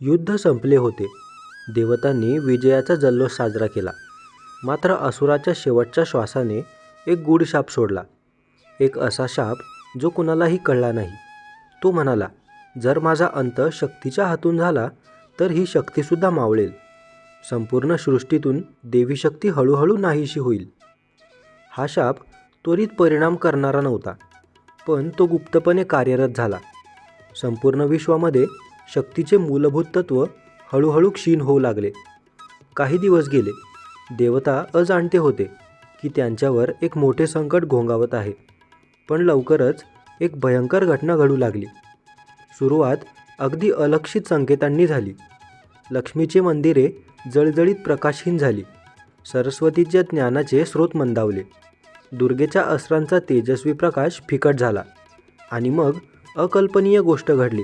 युद्ध संपले होते. देवतांनी विजयाचा जल्लोष साजरा केला. मात्र असुराच्या शेवटच्या श्वासाने एक गूढ शाप सोडला. एक असा शाप जो कुणालाही कळला नाही. तो म्हणाला जर माझा अंत शक्तीच्या हातून झाला तर ही शक्तीसुद्धा मावळेल. संपूर्ण सृष्टीतून देवी शक्ती हळूहळू नाहीशी होईल. हा शाप त्वरित परिणाम करणारा नव्हता पण तो गुप्तपणे कार्यरत झाला. संपूर्ण विश्वामध्ये शक्तीचे मूलभूत तत्व हळूहळू क्षीण होऊ लागले. काही दिवस गेले. देवता अजाणते होते की त्यांच्यावर एक मोठे संकट घोंगावत आहे. पण लवकरच एक भयंकर घटना घडू लागली. सुरुवात अगदी अलक्षित संकेतांनी झाली. लक्ष्मीची मंदिरे जळजळीत प्रकाशहीन झाली. सरस्वतीच्या ज्ञानाचे स्रोत मंदावले. दुर्गेच्या अस्त्रांचा तेजस्वी प्रकाश फिकट झाला आणि मग अकल्पनीय गोष्ट घडली.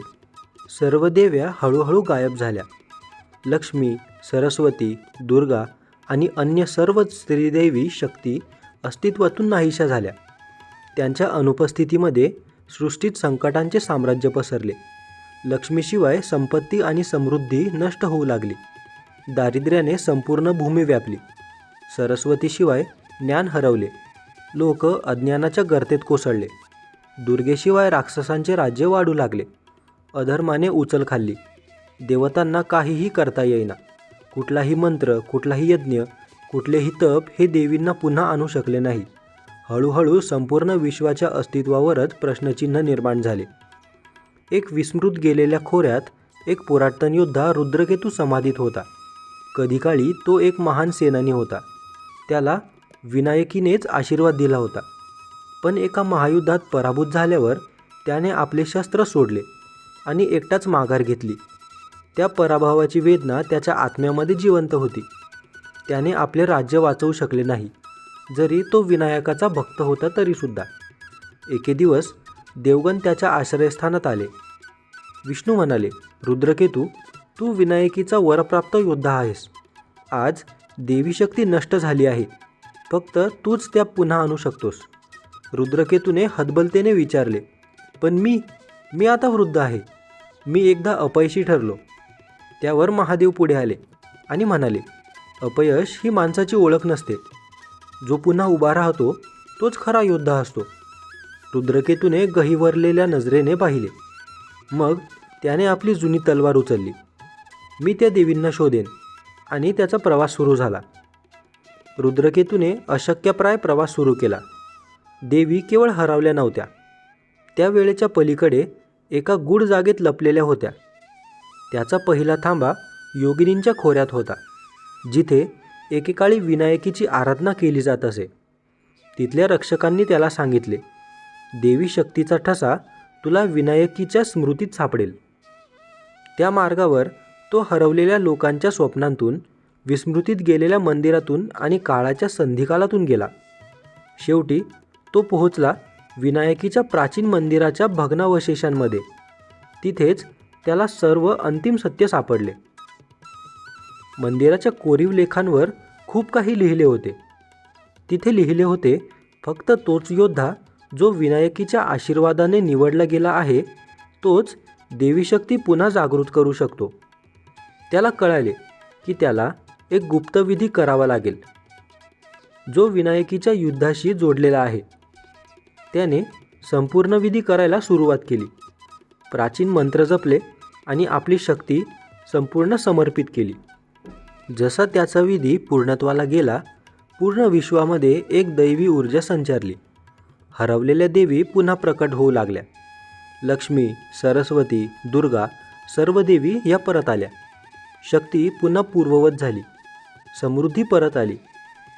सर्व देव्या हळूहळू गायब झाल्या. लक्ष्मी सरस्वती दुर्गा आणि अन्य सर्व स्त्रीदेवी शक्ती अस्तित्वातून नाहीशा झाल्या. त्यांच्या अनुपस्थितीमध्ये सृष्टीत संकटांचे साम्राज्य पसरले. लक्ष्मीशिवाय संपत्ती आणि समृद्धी नष्ट होऊ लागली. दारिद्र्याने संपूर्ण भूमी व्यापली. सरस्वतीशिवाय ज्ञान हरवले. लोक अज्ञानाच्या गर्तेत कोसळले. दुर्गेशिवाय राक्षसांचे राज्य वाढू लागले. अधर्माने उचल खाल्ली. देवतांना काहीही करता येईना. कुठलाही मंत्र कुठलाही यज्ञ कुठलेही तप हे देवींना पुन्हा आणू शकले नाही. हळूहळू संपूर्ण विश्वाच्या अस्तित्वावरच प्रश्नचिन्ह निर्माण झाले. एक विस्मृत गेलेल्या खोऱ्यात एक पुरातन योद्धा रुद्रकेतू समाधीत होता. कधीकाळी तो एक महान सेनानी होता. त्याला विनायकीनेच आशीर्वाद दिला होता. पण एका महायुद्धात पराभूत झाल्यावर त्याने आपले शस्त्र सोडले. आणि एकटाच माघार घेतली. त्या पराभवाची वेदना त्याच्या आत्म्यामध्ये जिवंत होती. त्याने आपले राज्य वाचवू शकले नाही. जरी तो विनायकाचा भक्त होता तरीसुद्धा. एके दिवस देवगण त्याच्या आश्रयस्थानात आले. विष्णू म्हणाले रुद्रकेतू तू विनायकीचा वरप्राप्त योद्धा आहेस. आज देवी शक्ती नष्ट झाली आहे. फक्त तूच त्या पुन्हा आणू शकतोस. रुद्रकेतूने हतबलतेने विचारले पण मी मी आता वृद्ध आहे. मी एकदा अपयशी ठरलो. त्यावर महादेव पुढे आले आणि म्हणाले अपयश ही माणसाची ओळख नसते. जो पुन्हा उभा राहतो तोच खरा योद्धा असतो. रुद्रकेतूने गहिवरलेल्या नजरेने पाहिले. मग त्याने आपली जुनी तलवार उचलली. मी त्या देवींना शोधेन आणि त्याचा प्रवास सुरू झाला. रुद्रकेतूने अशक्यप्राय प्रवास सुरू केला. देवी केवळ हरवल्या नव्हत्या. त्या वेळेच्या पलीकडे एका गूढ जागेत लपलेल्या होत्या. त्याचा पहिला थांबा योगिनींच्या खोऱ्यात होता जिथे एकेकाळी विनायकीची आराधना केली जात असे. तिथल्या रक्षकांनी त्याला सांगितले देवी शक्तीचा ठसा तुला विनायकीच्या स्मृतीत सापडेल. त्या मार्गावर तो हरवलेल्या लोकांच्या स्वप्नांतून विस्मृतीत गेलेल्या मंदिरातून आणि काळाच्या संधिकालातून गेला. शेवटी तो पोहोचला विनायकीच्या प्राचीन मंदिराच्या भग्नावशेषांमध्ये. तिथेच त्याला सर्व अंतिम सत्य सापडले. मंदिराच्या कोरीव लेखांवर खूप काही लिहिले होते. तिथे लिहिले होते फक्त तोच योद्धा जो विनायकीच्या आशीर्वादाने निवडला गेला आहे तोच देवीशक्ती पुन्हा जागृत करू शकतो. त्याला कळाले की त्याला एक गुप्तविधी करावा लागेल. जो विनायकीच्या युद्धाशी जोडलेला आहे. त्याने संपूर्ण विधी करायला सुरुवात केली. प्राचीन मंत्र जपले आणि आपली शक्ती संपूर्ण समर्पित केली. जसा त्याचा विधी पूर्णत्वाला गेला पूर्ण विश्वामध्ये एक दैवी ऊर्जा संचारली. हरवलेल्या देवी पुन्हा प्रकट होऊ लागल्या. लक्ष्मी सरस्वती दुर्गा सर्व देवी या परत आल्या. शक्ती पुन्हा पूर्ववत झाली. समृद्धी परत आली.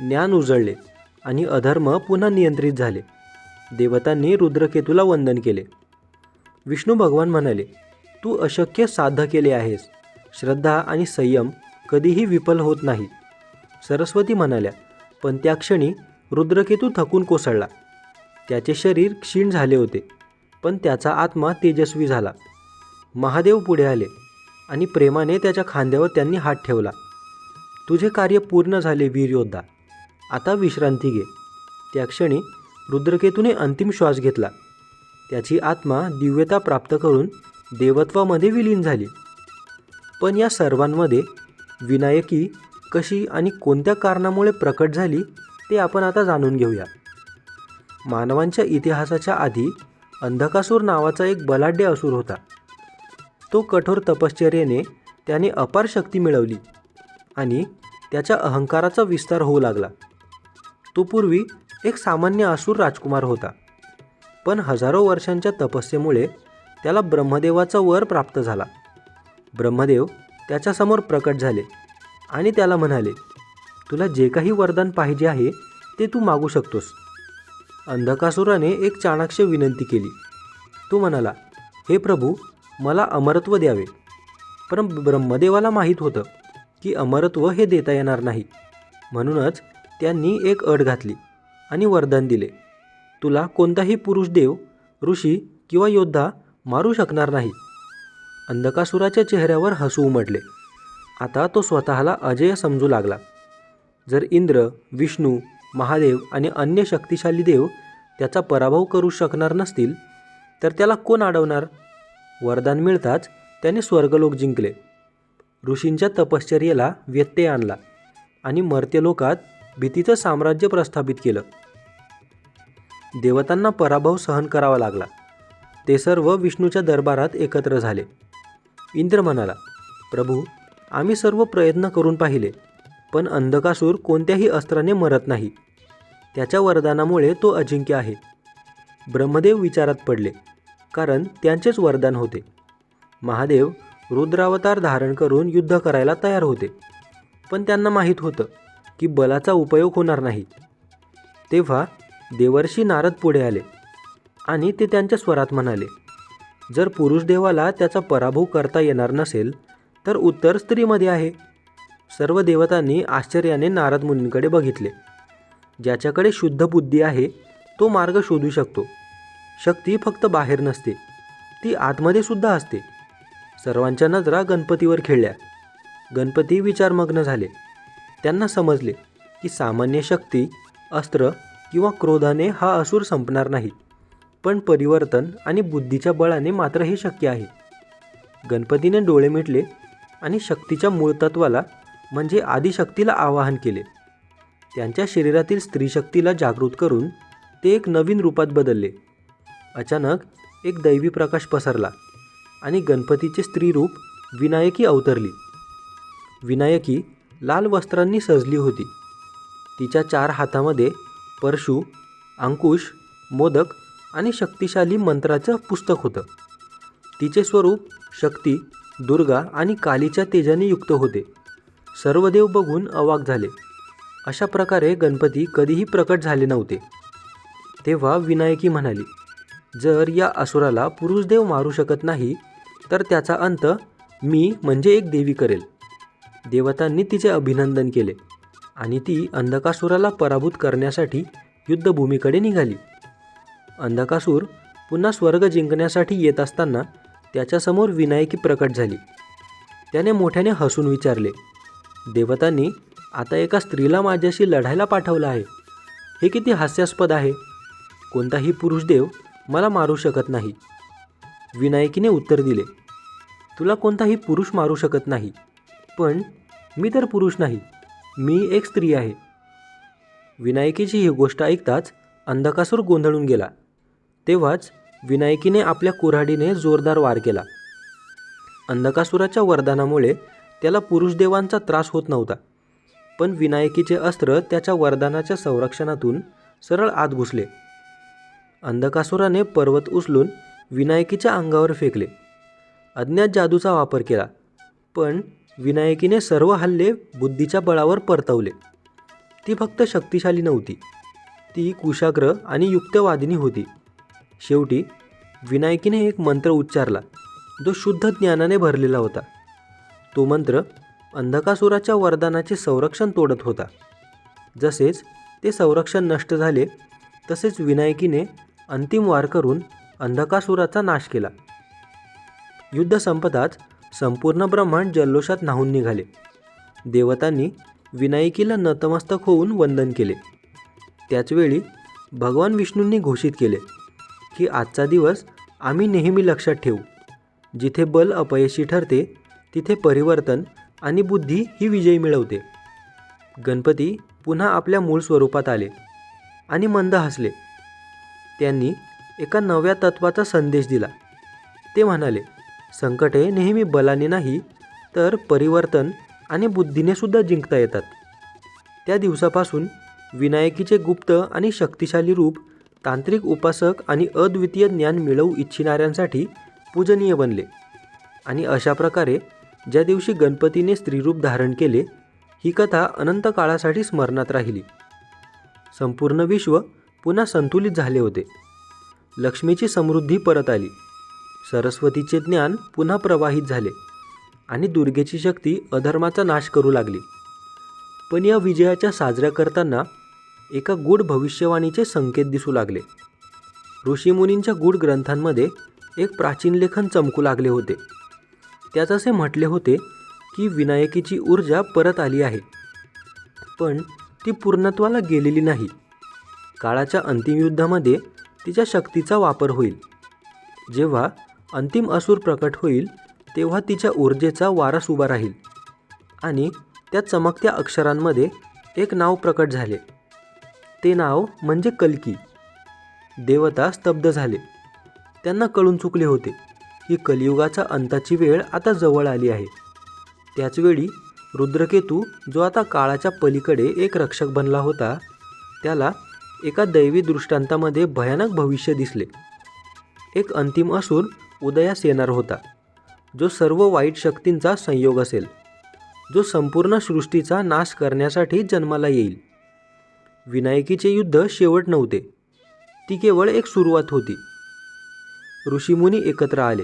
ज्ञान उजळले आणि अधर्म पुन्हा नियंत्रित झाले. देवतांनी रुद्रकेतूला वंदन केले. विष्णू भगवान म्हणाले तू अशक्य साध्य केले आहेस. श्रद्धा आणि संयम कधीही विफल होत नाही सरस्वती म्हणाल्या पण त्या क्षणी रुद्रकेतू थकून कोसळला. त्याचे शरीर क्षीण झाले होते पण त्याचा आत्मा तेजस्वी झाला. महादेव पुढे आले आणि प्रेमाने त्याच्या खांद्यावर त्यांनी हात ठेवला. तुझे कार्य पूर्ण झाले वीर योद्धा आता विश्रांती घे. त्या क्षणी रुद्रकेतूने अंतिम श्वास घेतला. त्याची आत्मा दिव्यता प्राप्त करून देवत्वामध्ये विलीन झाली. पण या सर्वांमध्ये विनायकी कशी आणि कोणत्या कारणामुळे प्रकट झाली ते आपण आता जाणून घेऊया. मानवांच्या इतिहासाच्या आधी अंधकासूर नावाचा एक बलाढ्य असुर होता. तो कठोर तपश्चर्येने त्याने अपार शक्ती मिळवली आणि त्याच्या अहंकाराचा विस्तार होऊ लागला. तो पूर्वी एक सामान्य असुर राजकुमार होता. पण हजारो वर्षांच्या तपस्येमुळे त्याला ब्रह्मदेवाचा वर प्राप्त झाला. ब्रह्मदेव त्याच्यासमोर प्रकट झाले आणि त्याला म्हणाले तुला जे काही वरदान पाहिजे आहे ते तू मागू शकतोस. अंधकासुराने एक चाणाक्ष विनंती केली. तो म्हणाला हे प्रभू मला अमरत्व द्यावे. पण ब्रह्मदेवाला माहीत होतं की अमरत्व हे देता येणार नाही. म्हणूनच त्यांनी एक अट घातली. आणि वरदान दिले. तुला कोणताही पुरुष देव ऋषी किंवा योद्धा मारू शकणार नाही. अंधकासुराच्या चेहऱ्यावर हसू उमटले. आता तो स्वतःला अजय समजू लागला. जर इंद्र विष्णू महादेव आणि अन्य शक्तिशाली देव त्याचा पराभव करू शकणार नसतील तर त्याला कोण अडवणार? वरदान मिळताच त्याने स्वर्गलोक जिंकले. ऋषींच्या तपश्चर्येला व्यत्यय आणला आणि मर्त्यलोकात भीतीचं साम्राज्य प्रस्थापित केलं. देवतांना पराभव सहन करावा लागला. ते सर्व विष्णूच्या दरबारात एकत्र झाले. इंद्र म्हणाला प्रभू आम्ही सर्व प्रयत्न करून पाहिले पण अंधकासूर कोणत्याही अस्त्राने मरत नाही. त्याच्या वरदानामुळे तो अजिंक्य आहे. ब्रह्मदेव विचारात पडले कारण त्यांचेच वरदान होते. महादेव रुद्रावतार धारण करून युद्ध करायला तयार होते पण त्यांना माहीत होतं की बलाचा उपयोग होणार नाही. तेव्हा देवर्षी नारद पुढे आले आणि ते त्यांच्या स्वरात म्हणाले जर पुरुष देवाला त्याचा पराभव करता येणार नसेल तर उत्तर स्त्रीमध्ये आहे. सर्व देवतांनी आश्चर्याने नारद मुनींकडे बघितले. ज्याच्याकडे शुद्ध बुद्धी आहे तो मार्ग शोधू शकतो. शक्ती फक्त बाहेर नसते ती आतमध्ये सुद्धा असते. सर्वांच्या नजरा गणपतीवर खेळल्या. गणपती विचारमग्न झाले. त्यांना समजले की सामान्य शक्ती अस्त्र किंवा क्रोधाने हा असुर संपणार नाही पण परिवर्तन आणि बुद्धीच्या बळाने मात्र हे शक्य आहे. गणपतीने डोळे मिटले आणि शक्तीच्या मूळ तत्वाला म्हणजे आदिशक्तीला आवाहन केले. त्यांच्या शरीरातील स्त्रीशक्तीला जागृत करून ते एक नवीन रूपात बदलले. अचानक एक दैवी प्रकाश पसरला आणि गणपतीचे स्त्रीरूप विनायकी अवतरली. विनायकी लाल वस्त्रांनी सजली होती. तिच्या चार हातामध्ये परशु अंकुश मोदक आणि शक्तिशाली मंत्राचं पुस्तक होतं. तिचे स्वरूप शक्ती दुर्गा आणि कालीच्या तेजाने युक्त होते. सर्व देव बघून अवाक झाले. अशा प्रकारे गणपती कधीही प्रकट झाले नव्हते. तेव्हा विनायकी म्हणाली जर या असुराला पुरुषदेव मारू शकत नाही तर त्याचा अंत मी म्हणजे एक देवी करेल. देवतांनी तिचे अभिनंदन केले आणि ती अंधकासुराला पराभूत करण्यासाठी युद्धभूमीकडे निघाली. अंधकासूर पुन्हा स्वर्ग जिंकण्यासाठी येत असताना त्याच्यासमोर विनायकी प्रकट झाली. त्याने मोठ्याने हसून विचारले देवतांनी आता एका स्त्रीला माझ्याशी लढायला पाठवलं आहे. हे किती हास्यास्पद आहे. कोणताही पुरुषदेव मला मारू शकत नाही. विनायकीने उत्तर दिले तुला कोणताही पुरुष मारू शकत नाही. पण मी तर पुरुष नाही. मी एक स्त्री आहे. विनायकीची ही गोष्ट ऐकताच अंधकासूर गोंधळून गेला. तेव्हाच विनायकीने आपल्या कुऱ्हाडीने जोरदार वार केला. अंधकासुराच्या वरदानामुळे त्याला पुरुषदेवांचा त्रास होत नव्हता. पण विनायकीचे अस्त्र त्याच्या वरदानाच्या संरक्षणातून सरळ आत घुसले. अंधकासुराने पर्वत उचलून विनायकीच्या अंगावर फेकले. अज्ञात जादूचा वापर केला. पण विनायकीने सर्व हल्ले बुद्धीच्या बळावर परतवले. ती फक्त शक्तिशाली नव्हती. ती कुशाग्र आणि युक्तवादिनी होती. शेवटी विनायकीने एक मंत्र उच्चारला. जो शुद्ध ज्ञानाने भरलेला होता. तो मंत्र अंधकासुराच्या वरदानाचे संरक्षण तोडत होता. जसेच ते संरक्षण नष्ट झाले तसेच विनायकीने अंतिम वार करून अंधकासुराचा नाश केला. युद्ध संपताच संपूर्ण ब्रह्मांड जल्लोषात न्हावून निघाले. देवतांनी विनायकीला नतमस्तक होऊन वंदन केले. त्याचवेळी भगवान विष्णूंनी घोषित केले की आजचा दिवस आम्ही नेहमी लक्षात ठेवू. जिथे बल अपयशी ठरते तिथे परिवर्तन आणि बुद्धी ही विजयी मिळवते. गणपती पुन्हा आपल्या मूळ स्वरूपात आले आणि मंद हसले. त्यांनी एका नव्या तत्वाचा संदेश दिला. ते म्हणाले संकटे नेहमी बलाने नाही तर परिवर्तन आणि बुद्धीने सुद्धा जिंकता येतात. त्या दिवसापासून विनायकीचे गुप्त आणि शक्तिशाली रूप तांत्रिक उपासक आणि अद्वितीय ज्ञान मिळवू इच्छिणाऱ्यांसाठी पूजनीय बनले. आणि अशा प्रकारे ज्या दिवशी गणपतीने स्त्रीरूप धारण केले ही कथा अनंत काळासाठी स्मरणात राहिली. संपूर्ण विश्व पुन्हा संतुलित झाले होते. लक्ष्मीची समृद्धी परत आली. सरस्वतीचे ज्ञान पुन्हा प्रवाहित झाले आणि दुर्गेची शक्ती अधर्माचा नाश करू लागली. पण या विजयाच्या साजऱ्या करताना एका गूढ भविष्यवाणीचे संकेत दिसू लागले. ऋषीमुनींच्या गूढ ग्रंथांमध्ये एक प्राचीन लेखन चमकू लागले होते. त्यात असे म्हटले होते की विनायकीची ऊर्जा परत आली आहे. पण ती पूर्णत्वाला गेलेली नाही. काळाच्या अंतिम युद्धामध्ये तिच्या शक्तीचा वापर होईल. जेव्हा अंतिम असुर प्रकट होईल तेव्हा तिच्या ऊर्जेचा वारस उभा राहील. आणि त्या चमकत्या अक्षरांमध्ये एक नाव प्रकट झाले. ते नाव म्हणजे कलकी. देवता स्तब्ध झाले. त्यांना कळून चुकले होते. की कलियुगाचा अंताची वेळ आता जवळ आली आहे. त्याचवेळी रुद्रकेतू जो आता काळाच्या पलीकडे एक रक्षक बनला होता त्याला एका दैवी दृष्टांतामध्ये भयानक भविष्य दिसले. एक अंतिम असुर उदयास येणार होता. जो सर्व वाईट शक्तींचा संयोग असेल. जो संपूर्ण सृष्टीचा नाश करण्यासाठी जन्माला येईल. विनायकीचे युद्ध शेवट नव्हते. ती केवळ एक सुरुवात होती. ऋषीमुनी एकत्र आले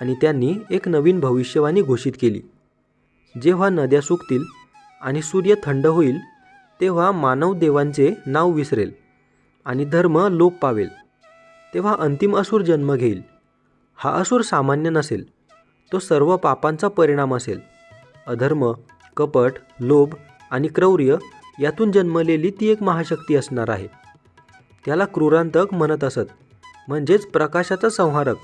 आणि त्यांनी एक नवीन भविष्यवाणी घोषित केली. जेव्हा नद्या सुकतील आणि सूर्य थंड होईल तेव्हा मानव देवांचे नाव विसरेल आणि धर्म लोप पावेल. तेव्हा अंतिम असूर जन्म घेईल. हा असुर सामान्य नसेल. तो सर्व पापांचा परिणाम असेल. अधर्म कपट लोभ आणि क्रौर्य यातून जन्मलेली ती एक महाशक्ती असणार आहे. त्याला क्रूरांतक म्हणत असत म्हणजेच प्रकाशाचा संहारक.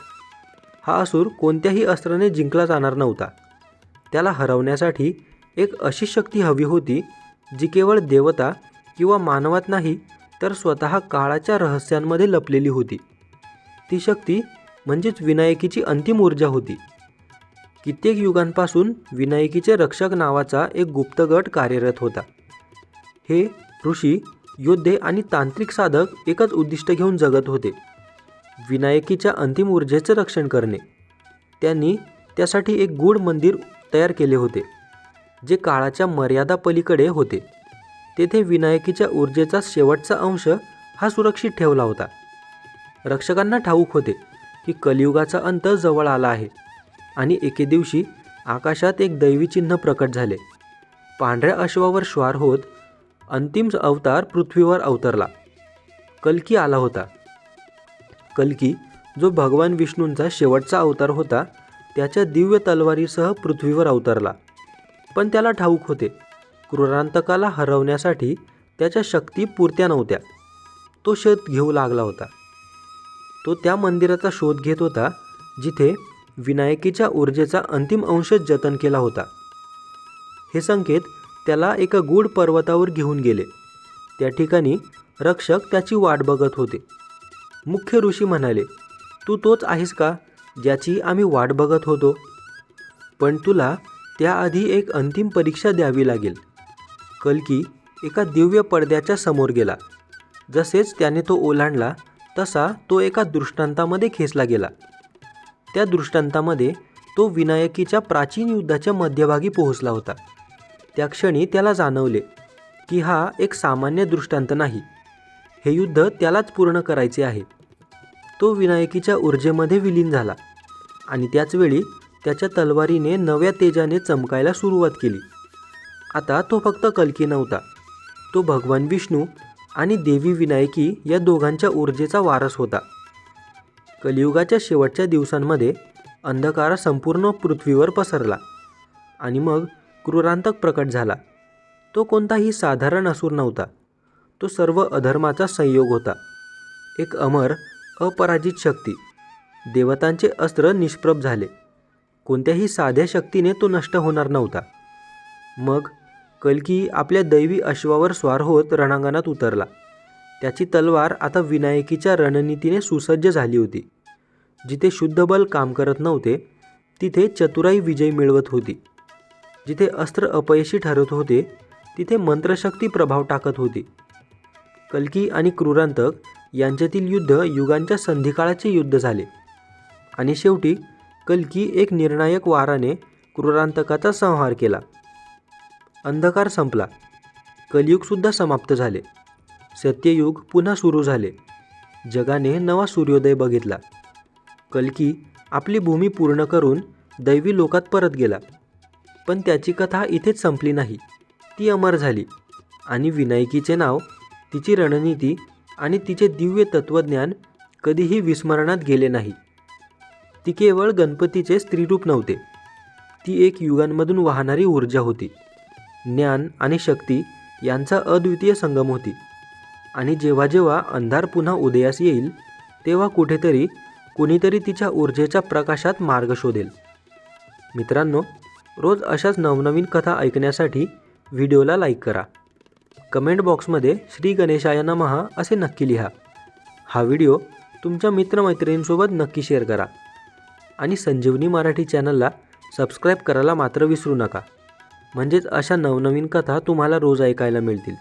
हा असुर कोणत्याही अस्त्राने जिंकला जाणार नव्हता. त्याला हरवण्यासाठी एक अशी शक्ती हवी होती जी केवळ देवता किंवा मानवात नाही तर स्वतः काळाच्या रहस्यांमध्ये लपलेली होती. ती शक्ती म्हणजेच विनायकीची अंतिम ऊर्जा होती. कित्येक युगांपासून विनायकीचे रक्षक नावाचा एक गुप्त गट कार्यरत होता. हे ऋषी योद्धे आणि तांत्रिक साधक एकच उद्दिष्ट घेऊन जगत होते. विनायकीच्या अंतिम ऊर्जेचे रक्षण करणे. त्यांनी त्यासाठी एक गूढ मंदिर तयार केले होते जे काळाच्या मर्यादा पलीकडे होते. तेथे विनायकीच्या ऊर्जेचा शेवटचा अंश हा सुरक्षित ठेवला होता. रक्षकांना ठाऊक होते की कलियुगाचा अंत जवळ आला आहे आणि एके दिवशी आकाशात एक दैवी चिन्ह प्रकट झाले. पांढऱ्या अश्वावर श्वार होत अंतिम अवतार पृथ्वीवर अवतरला. कल्की आला होता. कल्की जो भगवान विष्णूंचा शेवटचा अवतार होता त्याच्या दिव्य तलवारीसह पृथ्वीवर अवतरला. पण त्याला ठाऊक होते. क्रूरांतकाला हरवण्यासाठी त्याच्या शक्ती पुरत्या नव्हत्या. तो शत घेऊ लागला होता. तो त्या मंदिराचा शोध घेत होता जिथे विनायकीच्या ऊर्जेचा अंतिम अंश जतन केला होता. हे संकेत त्याला एका गूढ पर्वतावर घेऊन गेले. त्या ठिकाणी रक्षक त्याची वाट बघत होते. मुख्य ऋषी म्हणाले तू तोच आहेस का ज्याची आम्ही वाट बघत होतो? पण तुला त्याआधी एक अंतिम परीक्षा द्यावी लागेल. कल्की एका दिव्य पडद्याच्या समोर गेला. जसेच त्याने तो ओलांडला तसा तो एका दृष्टांतामध्ये खेचला गेला. त्या दृष्टांतामध्ये तो विनायकीच्या प्राचीन युद्धाच्या मध्यभागी पोहोचला होता. त्या क्षणी त्याला जाणवले की हा एक सामान्य दृष्टांत नाही. हे युद्ध त्यालाच पूर्ण करायचे आहे. तो विनायकीच्या ऊर्जेमध्ये विलीन झाला आणि त्याचवेळी त्याच्या तलवारीने नव्या तेजाने चमकायला सुरुवात केली. आता तो फक्त कलकी नव्हता. तो भगवान विष्णू आणि देवी विनायकी या दोघांच्या ऊर्जेचा वारस होता. कलियुगाच्या शेवटच्या दिवसांमध्ये अंधकार संपूर्ण पृथ्वीवर पसरला आणि मग क्रूरांतक प्रकट झाला. तो कोणताही साधारण असूर नव्हता. तो सर्व अधर्माचा संयोग होता. एक अमर अपराजित शक्ती. देवतांचे अस्त्र निष्प्रभ झाले. कोणत्याही साध्या शक्तीने तो नष्ट होणार नव्हता. मग कलकी आपल्या दैवी अश्वावर स्वार होत रणांगणात उतरला. त्याची तलवार आता विनायकीच्या रणनीतीने सुसज्ज झाली होती. जिथे शुद्ध बल काम करत नव्हते तिथे चतुराई विजय मिळवत होती. जिथे अस्त्र अपयशी ठरत होते तिथे मंत्रशक्ती प्रभाव टाकत होती. कल्की आणि क्रूरांतक यांच्यातील युद्ध युगांच्या संधिकाळाचे युद्ध झाले. आणि शेवटी कल्की एक निर्णायक वाराने क्रूरांतकाचा संहार केला. अंधकार संपला. कलियुगसुद्धा समाप्त झाले. सत्ययुग पुन्हा सुरू झाले. जगाने नवा सूर्योदय बघितला. कल्की आपली भूमी पूर्ण करून दैवी लोकात परत गेला. पण त्याची कथा इथेच संपली नाही. ती अमर झाली. आणि विनायकीचे नाव तिची रणनीती आणि तिचे दिव्य तत्त्वज्ञान कधीही विस्मरणात गेले नाही. ती केवळ गणपतीचे स्त्रीरूप नव्हते. ती एक युगांमधून वाहणारी ऊर्जा होती. ज्ञान आणि शक्ती यांचा अद्वितीय संगम होती. आणि जेव्हा जेव्हा अंधार पुन्हा उदयास येईल तेव्हा कुठेतरी कुणीतरी तिच्या ऊर्जेच्या प्रकाशात मार्ग शोधेल. मित्रांनो रोज अशाच नवनवीन कथा ऐकण्यासाठी व्हिडिओला लाईक करा. कमेंट बॉक्समध्ये श्री गणेशाय महा असे नक्की लिहा. हा व्हिडिओ तुमच्या मित्रमैत्रिणींसोबत नक्की शेअर करा. आणि संजीवनी मराठी चॅनलला सबस्क्राईब करायला मात्र विसरू नका. म्हणजेच अशा नवनवीन कथा तुम्हाला रोज ऐकायला मिळतील.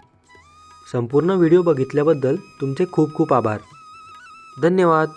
संपूर्ण व्हिडिओ बघितल्याबद्दल तुमचे खूप खूप आभार. धन्यवाद.